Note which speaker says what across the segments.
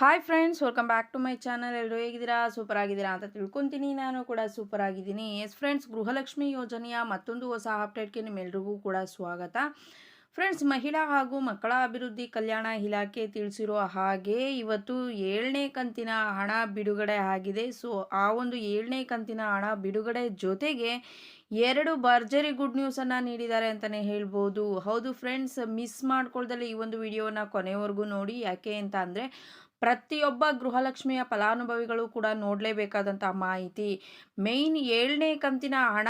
Speaker 1: Hi friends welcome back to my channel ಎಲ್ಲರೂ ಹೇಗಿದ್ದೀರಾ? Super ಆಗಿದ್ದೀರಾ ಅಂತ ತಿಳ್ಕೊತೀನಿ. ನಾನು ಕೂಡ ಸೂಪರ್ ಆಗಿದ್ದೀನಿ ಎಸ್ ಫ್ರೆಂಡ್ಸ್ ಗೃಹಲಕ್ಷ್ಮಿ ಯೋಜನೆಯ ಮತ್ತೊಂದು ಹೊಸ ಅಪ್ಡೇಟ್ಗೆ ನಿಮ್ಮೆಲ್ರಿಗೂ ಕೂಡ ಸ್ವಾಗತ. ಫ್ರೆಂಡ್ಸ್ ಮಹಿಳಾ ಹಾಗೂ ಮಕ್ಕಳ ಅಭಿವೃದ್ಧಿ ಕಲ್ಯಾಣ ಇಲಾಖೆ ತಿಳಿಸಿರೋ ಹಾಗೆ ಇವತ್ತು ಏಳನೇ ಕಂತಿನ ಹಣ ಬಿಡುಗಡೆ ಆಗಿದೆ. ಸೊ ಆ ಒಂದು ಏಳನೇ ಕಂತಿನ ಹಣ ಬಿಡುಗಡೆ ಜೊತೆಗೆ ಎರಡು ಭರ್ಜರಿ ಗುಡ್ ನ್ಯೂಸನ್ನು ನೀಡಿದ್ದಾರೆ ಅಂತಲೇ ಹೇಳ್ಬೋದು. ಹೌದು ಫ್ರೆಂಡ್ಸ್ ಮಿಸ್ ಮಾಡ್ಕೊಳ್ದಲ್ಲಿ ಈ ಒಂದು ವಿಡಿಯೋನ ಕೊನೆವರೆಗೂ ನೋಡಿ. ಯಾಕೆ ಅಂತ ಅಂದರೆ ಪ್ರತಿಯೊಬ್ಬ ಗೃಹಲಕ್ಷ್ಮಿಯ ಫಲಾನುಭವಿಗಳು ಕೂಡ ನೋಡಲೇಬೇಕಾದಂಥ ಮಾಹಿತಿ. ಮೇಯ್ನ್ ಏಳನೇ ಕಂತಿನ ಹಣ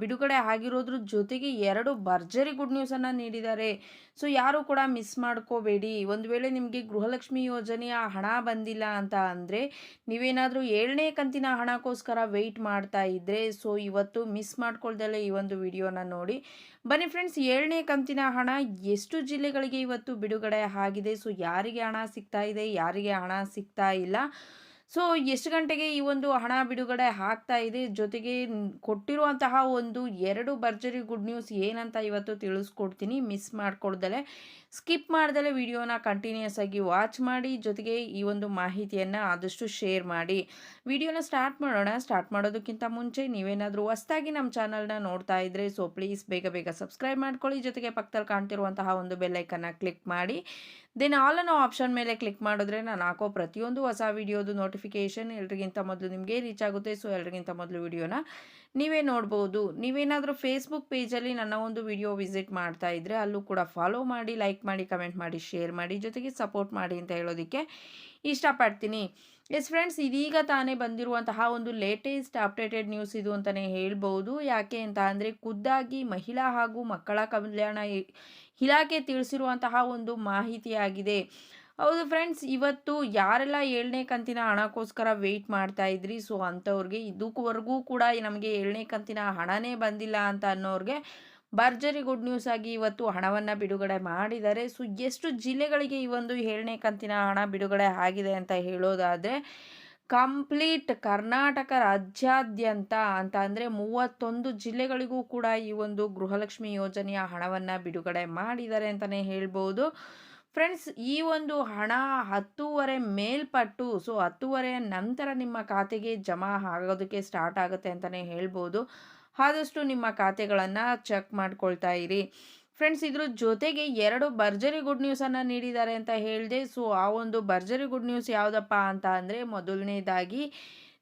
Speaker 1: ಬಿಡುಗಡೆ ಆಗಿರೋದ್ರ ಜೊತೆಗೆ ಎರಡು ಭರ್ಜರಿ ಗುಡ್ ನ್ಯೂಸನ್ನು ನೀಡಿದ್ದಾರೆ. ಸೊ, ಯಾರು ಕೂಡ ಮಿಸ್ ಮಾಡ್ಕೋಬೇಡಿ. ಒಂದು ವೇಳೆ ನಿಮಗೆ ಗೃಹಲಕ್ಷ್ಮಿ ಯೋಜನೆಯ ಹಣ ಬಂದಿಲ್ಲ ಅಂತ ಅಂದರೆ ನೀವೇನಾದರೂ ಏಳನೇ ಕಂತಿನ ಹಣಕ್ಕೋಸ್ಕರ ವೆಯ್ಟ್ ಮಾಡ್ತಾ ಇದ್ದರೆ ಸೊ, ಇವತ್ತು ಮಿಸ್ ಮಾಡ್ಕೊಳ್ದಲ್ಲೇ ಈ ಒಂದು ವಿಡಿಯೋನ ನೋಡಿ. ಬನ್ನಿ ಫ್ರೆಂಡ್ಸ್ ಏಳನೇ ಕಂತಿನ ಹಣ ಎಷ್ಟು ಜಿಲ್ಲೆಗಳಿಗೆ ಇವತ್ತು ಬಿಡುಗಡೆ ಆಗಿದೆ? ಸೊ, ಯಾರಿಗೆ ಹಣ ಸಿಗ್ತಾ ಇದೆ? ಯಾರಿಗೆ ಹಣ ಸಿಗ್ತಾ ಇಲ್ಲ. ಸೊ, ಎಷ್ಟು ಗಂಟೆಗೆ ಈ ಒಂದು ಹಣ ಬಿಡುಗಡೆ ಆಗ್ತಾ ಇದೆ? ಜೊತೆಗೆ ಕೊಟ್ಟಿರುವಂತಹ ಒಂದು ಎರಡು ಭರ್ಜರಿ ಗುಡ್ ನ್ಯೂಸ್ ಏನಂತ ಇವತ್ತು ತಿಳಿಸ್ಕೊಡ್ತೀನಿ. ಮಿಸ್ ಮಾಡ್ಕೊಳ್ದಲೆ. ಸ್ಕಿಪ್ ಮಾಡ್ದಲೆ ವಿಡಿಯೋನ ಕಂಟಿನ್ಯೂಸ್ ಆಗಿ ವಾಚ್ ಮಾಡಿ. ಜೊತೆಗೆ ಈ ಒಂದು ಮಾಹಿತಿಯನ್ನು ಆದಷ್ಟು ಶೇರ್ ಮಾಡಿ. ವಿಡಿಯೋನ ಸ್ಟಾರ್ಟ್ ಮಾಡೋಣ. ಸ್ಟಾರ್ಟ್ ಮಾಡೋದಕ್ಕಿಂತ ಮುಂಚೆ ನೀವೇನಾದರೂ ಹೊಸದಾಗಿ ನಮ್ಮ ಚಾನಲ್ನ ನೋಡ್ತಾ ಇದ್ದರೆ ಸೊ, ಪ್ಲೀಸ್ ಬೇಗ ಬೇಗ ಸಬ್ಸ್ಕ್ರೈಬ್ ಮಾಡ್ಕೊಳ್ಳಿ. ಜೊತೆಗೆ ಪಕ್ಕದಲ್ಲಿ ಕಾಣ್ತಿರುವಂತಹ ಒಂದು ಬೆಲ್ಲೈಕನ್ನು ಕ್ಲಿಕ್ ಮಾಡಿ. ದೆನ್ ಆಲ್ ಅನ್ನೋ ಆಪ್ಷನ್ ಮೇಲೆ ಕ್ಲಿಕ್ ಮಾಡಿದ್ರೆ ನಾನು ಹಾಕೋ ಪ್ರತಿಯೊಂದು ಹೊಸ ವಿಡಿಯೋದು ನೋಟಿಫಿಕೇಷನ್ ಎಲ್ರಿಗಿಂತ ಮೊದಲು ನಿಮಗೆ ರೀಚ್ ಆಗುತ್ತೆ. ಸೊ ಎಲ್ರಿಗಿಂತ ಮೊದಲು ವಿಡಿಯೋನ ನೀವೇ ನೋಡ್ಬೋದು. ನೀವೇನಾದರೂ ಫೇಸ್ಬುಕ್ ಪೇಜಲ್ಲಿ ನನ್ನ ಒಂದು ವಿಡಿಯೋ ವಿಸಿಟ್ ಮಾಡ್ತಾ ಇದ್ದರೆ ಅಲ್ಲೂ ಕೂಡ ಫಾಲೋ ಮಾಡಿ ಲೈಕ್ ಮಾಡಿ ಕಮೆಂಟ್ ಮಾಡಿ ಶೇರ್ ಮಾಡಿ, ಜೊತೆಗೆ ಸಪೋರ್ಟ್ ಮಾಡಿ ಅಂತ ಹೇಳೋದಕ್ಕೆ ಇಷ್ಟಪಡ್ತೀನಿ. ಎಸ್ ಫ್ರೆಂಡ್ಸ್ ಇದೀಗ ತಾನೇ ಬಂದಿರುವಂತಹ ಒಂದು ಲೇಟೆಸ್ಟ್ ಅಪ್ಡೇಟೆಡ್ ನ್ಯೂಸ್ ಇದು ಅಂತಲೇ ಹೇಳ್ಬೋದು. ಯಾಕೆ ಅಂತ ಅಂದರೆ ಖುದ್ದಾಗಿ ಮಹಿಳಾ ಹಾಗೂ ಮಕ್ಕಳ ಕಲ್ಯಾಣ ಇಲಾಖೆ ತಿಳಿಸಿರುವಂತಹ ಒಂದು ಮಾಹಿತಿಯಾಗಿದೆ. ಹೌದು ಫ್ರೆಂಡ್ಸ್ ಇವತ್ತು ಯಾರೆಲ್ಲ ಏಳನೇ ಕಂತಿನ ಹಣಕ್ಕೋಸ್ಕರ ವೆಯ್ಟ್ ಮಾಡ್ತಾ ಇದ್ರಿ? ಸೊ ಅಂಥವ್ರಿಗೆ ಇದಕ್ಕೂವರೆಗೂ ಕೂಡ ನಮಗೆ ಏಳನೇ ಕಂತಿನ ಹಣನೇ ಬಂದಿಲ್ಲ ಅಂತ ಅನ್ನೋರಿಗೆ ಭರ್ಜರಿ ಗುಡ್ ನ್ಯೂಸ್ ಆಗಿ ಇವತ್ತು ಹಣವನ್ನು ಬಿಡುಗಡೆ ಮಾಡಿದ್ದಾರೆ. ಸೊ ಎಷ್ಟು ಜಿಲ್ಲೆಗಳಿಗೆ ಈ ಒಂದು ಏಳನೇ ಕಂತಿನ ಹಣ ಬಿಡುಗಡೆ ಆಗಿದೆ ಅಂತ ಹೇಳೋದಾದರೆ ಕಂಪ್ಲೀಟ್ ಕರ್ನಾಟಕ ರಾಜ್ಯಾದ್ಯಂತ ಅಂತ ಅಂದರೆ ಮೂವತ್ತೊಂದು ಜಿಲ್ಲೆಗಳಿಗೂ ಕೂಡ ಈ ಒಂದು ಗೃಹಲಕ್ಷ್ಮಿ ಯೋಜನೆಯ ಹಣವನ್ನು ಬಿಡುಗಡೆ ಮಾಡಿದ್ದಾರೆ ಅಂತಲೇ ಹೇಳ್ಬೋದು. ಫ್ರೆಂಡ್ಸ್, ಈ ಒಂದು ಹಣ ಹತ್ತೂವರೆ ಮೇಲ್ಪಟ್ಟು, ಸೊ ಹತ್ತೂವರೆ ನಂತರ ನಿಮ್ಮ ಖಾತೆಗೆ ಜಮಾ ಆಗೋದಕ್ಕೆ ಸ್ಟಾರ್ಟ್ ಆಗುತ್ತೆ ಅಂತಲೇ ಹೇಳ್ಬೋದು. ಆದಷ್ಟು ನಿಮ್ಮ ಖಾತೆಗಳನ್ನು ಚೆಕ್ ಮಾಡ್ಕೊಳ್ತಾ ಇರಿ. ಫ್ರೆಂಡ್ಸ್ ಇದ್ರ ಜೊತೆಗೆ ಎರಡು ಭರ್ಜರಿ ಗುಡ್ ನ್ಯೂಸನ್ನು ನೀಡಿದ್ದಾರೆ ಅಂತ ಹೇಳಿದೆ. ಸೊ ಆ ಒಂದು ಭರ್ಜರಿ ಗುಡ್ ನ್ಯೂಸ್ ಯಾವುದಪ್ಪ ಅಂತ ಅಂದರೆ ಮೊದಲನೇದಾಗಿ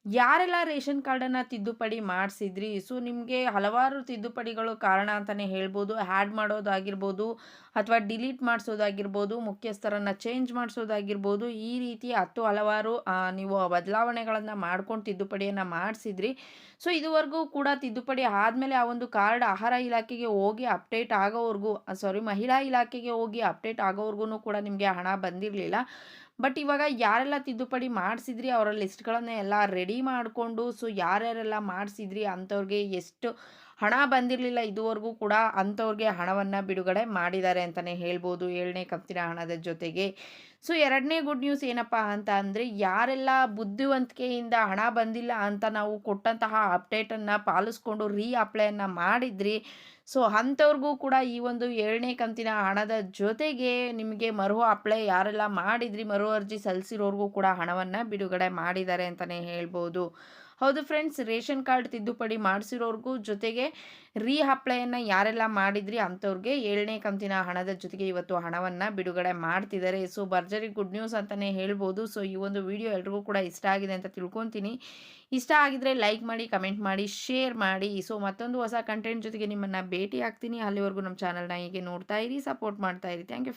Speaker 1: ಯಾರೆಲ್ಲ ರೇಷನ್ ಕಾರ್ಡನ್ನು ತಿದ್ದುಪಡಿ ಮಾಡಿಸಿದ್ರಿ? ಸೊ, ನಿಮಗೆ ಹಲವಾರು ತಿದ್ದುಪಡಿಗಳು ಕಾರಣ ಅಂತಲೇ ಹೇಳ್ಬೋದು. ಆ್ಯಡ್ ಮಾಡೋದಾಗಿರ್ಬೋದು ಅಥವಾ ಡಿಲೀಟ್ ಮಾಡಿಸೋದಾಗಿರ್ಬೋದು, ಮುಖ್ಯಸ್ಥರನ್ನು ಚೇಂಜ್ ಮಾಡಿಸೋದಾಗಿರ್ಬೋದು, ಈ ರೀತಿ ಹತ್ತು ಹಲವಾರು ನೀವು ಬದಲಾವಣೆಗಳನ್ನು ಮಾಡ್ಕೊಂಡು ತಿದ್ದುಪಡಿಯನ್ನು ಮಾಡಿಸಿದ್ರಿ. ಸೊ, ಇದುವರೆಗೂ ಕೂಡ ತಿದ್ದುಪಡಿ ಆದಮೇಲೆ ಆ ಒಂದು ಕಾರ್ಡ್ ಆಹಾರ ಇಲಾಖೆಗೆ ಹೋಗಿ ಅಪ್ಡೇಟ್ ಆಗೋವರೆಗೂ ಸಾರಿ ಮಹಿಳಾ ಇಲಾಖೆಗೆ ಹೋಗಿ ಅಪ್ಡೇಟ್ ಆಗೋವರೆಗೂ ಕೂಡ ನಿಮಗೆ ಹಣ ಬಂದಿರಲಿಲ್ಲ. ಬಟ್ ಇವಾಗ ಯಾರೆಲ್ಲ ತಿದ್ದುಪಡಿ ಮಾಡಿಸಿದ್ರಿ, ಅವರ ಲಿಸ್ಟ್ಗಳನ್ನು ಎಲ್ಲ ರೆಡಿ ಮಾಡಿಕೊಂಡು, ಸೊ ಯಾರ್ಯಾರೆಲ್ಲ ಮಾಡಿಸಿದ್ರಿ ಅಂಥವ್ರಿಗೆ ಎಷ್ಟು ಹಣ ಬಂದಿರಲಿಲ್ಲ ಇದುವರೆಗೂ ಕೂಡ ಅಂಥವ್ರಿಗೆ ಹಣವನ್ನು ಬಿಡುಗಡೆ ಮಾಡಿದ್ದಾರೆ ಅಂತಲೇ ಹೇಳ್ಬೋದು. ಏಳನೇ ಕಂತಿನ ಹಣದ ಜೊತೆಗೆ. ಸೊ ಎರಡನೇ ಗುಡ್ ನ್ಯೂಸ್ ಏನಪ್ಪ ಅಂತ ಅಂದರೆ, ಯಾರೆಲ್ಲ ಬುದ್ಧಿವಂತಿಕೆಯಿಂದ ಹಣ ಬಂದಿಲ್ಲ ಅಂತ ನಾವು ಕೊಟ್ಟಂತಹ ಅಪ್ಡೇಟನ್ನು ಪಾಲಿಸ್ಕೊಂಡು ರೀ ಅಪ್ಲೈಯನ್ನು ಮಾಡಿದ್ರಿ. ಸೊ ಅಂಥವ್ರಿಗೂ ಕೂಡ ಈ ಒಂದು ಏಳನೇ ಕಂತಿನ ಹಣದ ಜೊತೆಗೆ ನಿಮಗೆ ಮರು ಅಪ್ಲೈ ಯಾರೆಲ್ಲ ಮಾಡಿದ್ರಿ, ಮರು ಅರ್ಜಿ ಸಲ್ಲಿಸಿರೋರ್ಗೂ ಕೂಡ ಹಣವನ್ನು ಬಿಡುಗಡೆ ಮಾಡಿದ್ದಾರೆ ಅಂತಲೇ ಹೇಳ್ಬೋದು. ಹೌದು ಫ್ರೆಂಡ್ಸ್ ರೇಷನ್ ಕಾರ್ಡ್ ತಿದ್ದುಪಡಿ ಮಾಡಿಸಿರೋರ್ಗೂ ಜೊತೆಗೆ ರೀ ಅಪ್ಲೈಯನ್ನು ಯಾರೆಲ್ಲ ಮಾಡಿದ್ರಿ ಅಂಥವ್ರಿಗೆ ಏಳನೇ ಕಂತಿನ ಹಣದ ಜೊತೆಗೆ ಇವತ್ತು ಹಣವನ್ನು ಬಿಡುಗಡೆ ಮಾಡ್ತಿದ್ದಾರೆ. ಸೊ ಭರ್ಜರಿ ಗುಡ್ ನ್ಯೂಸ್ ಅಂತಲೇ ಹೇಳ್ಬೋದು. ಸೊ ಈ ಒಂದು ವಿಡಿಯೋ ಎಲ್ರಿಗೂ ಕೂಡ ಇಷ್ಟ ಆಗಿದೆ ಅಂತ ತಿಳ್ಕೊತೀನಿ. ಇಷ್ಟ ಆಗಿದ್ರೆ ಲೈಕ್ ಮಾಡಿ ಕಮೆಂಟ್ ಮಾಡಿ ಶೇರ್ ಮಾಡಿ. ಸೊ ಮತ್ತೊಂದು ಹೊಸ ಕಂಟೆಂಟ್ ಜೊತೆಗೆ ನಿಮ್ಮನ್ನು ಭೇಟಿ ಆಗ್ತೀನಿ ಅಲ್ಲಿವರೆಗೂ ನಮ್ಮ ಚಾನಲ್ನ ಹೀಗೆ ನೋಡ್ತಾ ಇರಿ ಸಪೋರ್ಟ್ ಮಾಡ್ತಾ ಇರಿ. Thank you